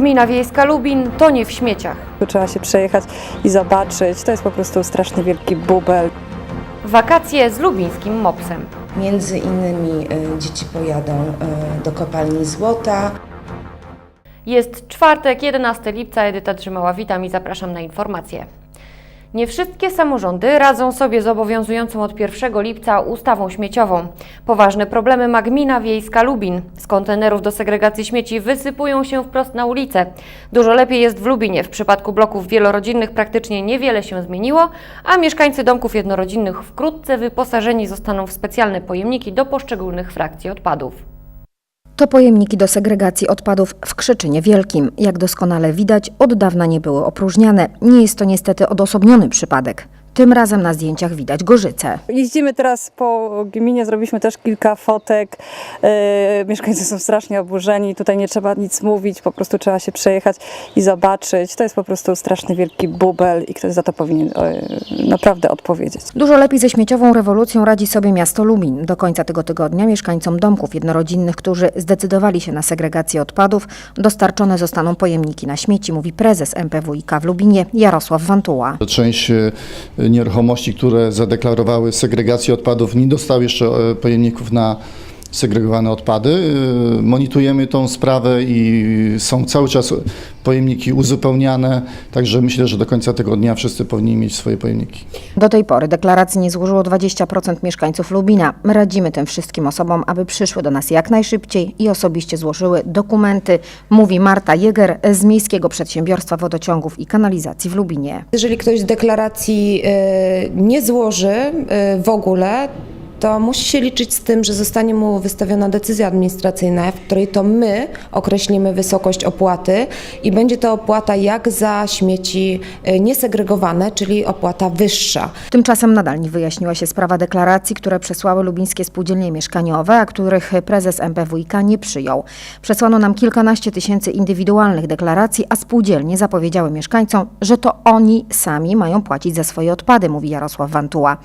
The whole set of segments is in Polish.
Gmina Wiejska Lubin tonie w śmieciach. Trzeba się przejechać i zobaczyć. To jest po prostu straszny wielki bubel. Wakacje z lubińskim mopsem. Między innymi y, dzieci pojadą y, do kopalni złota. Jest czwartek, 11 lipca. Edyta Trzymała, witam i zapraszam na informacje. Nie wszystkie samorządy radzą sobie z obowiązującą od 1 lipca ustawą śmieciową. Poważne problemy ma gmina wiejska Lubin. Z kontenerów do segregacji śmieci wysypują się wprost na ulicę. Dużo lepiej jest w Lubinie. W przypadku bloków wielorodzinnych praktycznie niewiele się zmieniło, a mieszkańcy domków jednorodzinnych wkrótce wyposażeni zostaną w specjalne pojemniki do poszczególnych frakcji odpadów. To pojemniki do segregacji odpadów w Krzyczynie Wielkim. Jak doskonale widać, od dawna nie były opróżniane. Nie jest to niestety odosobniony przypadek. Tym razem na zdjęciach widać gorzyce. Jeździmy teraz po gminie, zrobiliśmy też kilka fotek. E, mieszkańcy są strasznie oburzeni. Tutaj nie trzeba nic mówić, po prostu trzeba się przejechać i zobaczyć. To jest po prostu straszny wielki bubel i ktoś za to powinien e, naprawdę odpowiedzieć. Dużo lepiej ze śmieciową rewolucją radzi sobie miasto Lubin. Do końca tego tygodnia mieszkańcom domków jednorodzinnych, którzy zdecydowali się na segregację odpadów, dostarczone zostaną pojemniki na śmieci, mówi prezes MPWiK w Lubinie Jarosław Wantuła. Część e, nieruchomości, które zadeklarowały segregację odpadów, nie dostały jeszcze e, pojemników na segregowane odpady. E, Monitorujemy tą sprawę i są cały czas pojemniki uzupełniane, także myślę, że do końca tego dnia wszyscy powinni mieć swoje pojemniki. Do tej pory deklaracji nie złożyło 20% mieszkańców Lubina. My radzimy tym wszystkim osobom, aby przyszły do nas jak najszybciej i osobiście złożyły dokumenty, mówi Marta Jäger z Miejskiego Przedsiębiorstwa Wodociągów i Kanalizacji w Lubinie. Jeżeli ktoś deklaracji y, nie złoży y, w ogóle, to musi się liczyć z tym, że zostanie mu wystawiona decyzja administracyjna, w której to my określimy wysokość opłaty i będzie to opłata jak za śmieci y, niesegregowane, czyli opłata wyższa. Tymczasem nadal nie wyjaśniła się sprawa deklaracji, które przesłały lubińskie spółdzielnie mieszkaniowe, a których prezes MPWiK nie przyjął. Przesłano nam kilkanaście tysięcy indywidualnych deklaracji, a spółdzielnie zapowiedziały mieszkańcom, że to oni sami mają płacić za swoje odpady, mówi Jarosław Wantuła.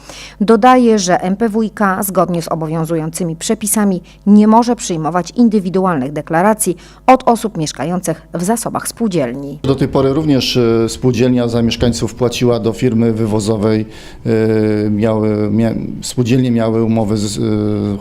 Dodaje, że MPWiK zgodnie z obowiązującymi przepisami nie może przyjmować indywidualnych deklaracji od osób mieszkających w zasobach spółdzielni. Do tej pory również e, spółdzielnia za mieszkańców płaciła do firmy wywozowej. e, Miały, mia, spółdzielnie miały umowy z, e,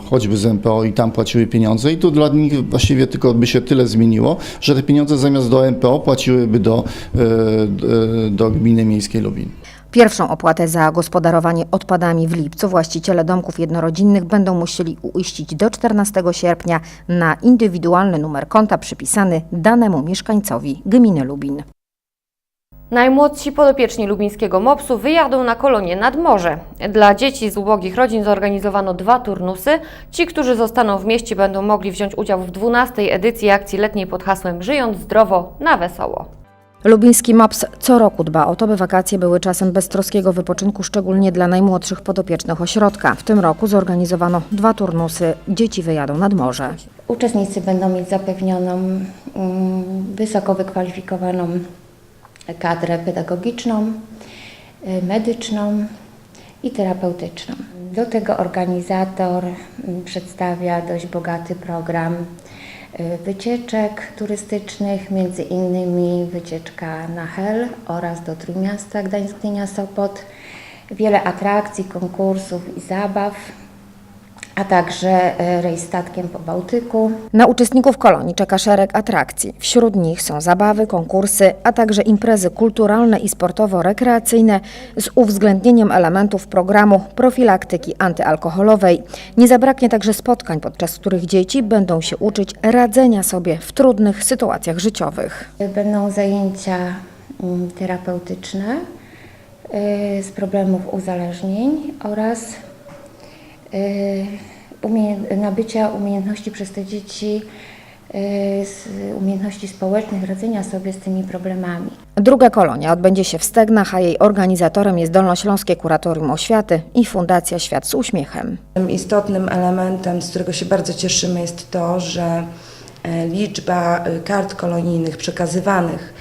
choćby z MPO i tam płaciły pieniądze i tu dla nich właściwie tylko by się tyle zmieniło, że te pieniądze zamiast do MPO płaciłyby do, e, do gminy miejskiej Lubin. Pierwszą opłatę za gospodarowanie odpadami w lipcu właściciele domków jednorodzinnych będą musieli uiścić do 14 sierpnia na indywidualny numer konta przypisany danemu mieszkańcowi gminy Lubin. Najmłodsi podopieczni lubińskiego MOPS-u wyjadą na kolonie nad morze. Dla dzieci z ubogich rodzin zorganizowano dwa turnusy. Ci, którzy zostaną w mieście, będą mogli wziąć udział w 12 edycji akcji letniej pod hasłem Żyjąc zdrowo na wesoło. Lubiński MOPS co roku dba o to, by wakacje były czasem beztroskiego wypoczynku, szczególnie dla najmłodszych podopiecznych ośrodka. W tym roku zorganizowano dwa turnusy. Dzieci wyjadą nad morze. Uczestnicy będą mieć zapewnioną mm, wysoko wykwalifikowaną kadrę pedagogiczną, y, medyczną i terapeutyczną. Do tego organizator mm, przedstawia dość bogaty program wycieczek turystycznych, między innymi wycieczka na Hel oraz do Trójmiasta Gdańsk-Gdynia-Sopot. Wiele atrakcji, konkursów i zabaw, a także y, rejs statkiem po Bałtyku. Na uczestników kolonii czeka szereg atrakcji. Wśród nich są zabawy, konkursy, a także imprezy kulturalne i sportowo-rekreacyjne z uwzględnieniem elementów programu profilaktyki antyalkoholowej. Nie zabraknie także spotkań, podczas których dzieci będą się uczyć radzenia sobie w trudnych sytuacjach życiowych. Będą zajęcia mm, terapeutyczne y, z problemów uzależnień oraz umie- nabycia umiejętności przez te dzieci z umiejętności społecznych, radzenia sobie z tymi problemami. Druga kolonia odbędzie się w Stegnach, a jej organizatorem jest Dolnośląskie Kuratorium Oświaty i Fundacja Świat z Uśmiechem. Tym Istotnym elementem, z którego się bardzo cieszymy, jest to, że e, liczba e, kart kolonijnych przekazywanych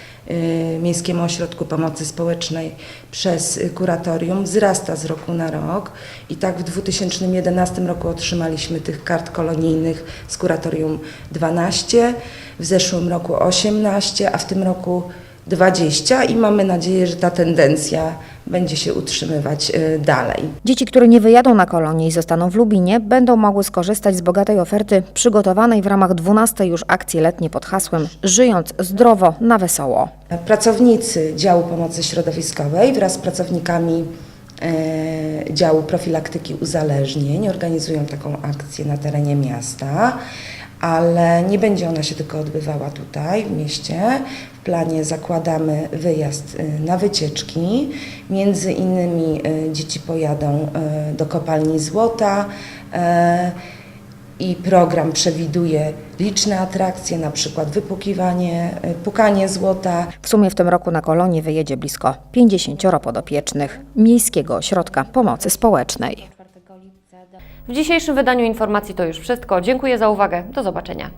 Miejskiemu Ośrodku Pomocy Społecznej przez y, kuratorium. Wzrasta z roku na rok. I tak w 2011 roku otrzymaliśmy tych kart kolonijnych z kuratorium 12, w zeszłym roku 18, a w tym roku 20 i mamy nadzieję, że ta tendencja będzie się utrzymywać y, dalej. Dzieci, które nie wyjadą na kolonie i zostaną w Lubinie, będą mogły skorzystać z bogatej oferty przygotowanej w ramach 12 już akcji letniej pod hasłem Żyjąc zdrowo na wesoło. Pracownicy działu pomocy środowiskowej wraz z pracownikami e, działu profilaktyki uzależnień organizują taką akcję na terenie miasta, ale nie będzie ona się tylko odbywała tutaj w mieście. W planie zakładamy wyjazd e, na wycieczki. Między innymi e, dzieci pojadą e, do kopalni złota. i program przewiduje liczne atrakcje, na przykład wypukiwanie, y, pukanie złota, W sumie w tym roku na kolonie wyjedzie blisko 50 podopiecznych Miejskiego Ośrodka Pomocy Społecznej. W dzisiejszym wydaniu informacji to już wszystko. Dziękuję za uwagę. Do zobaczenia.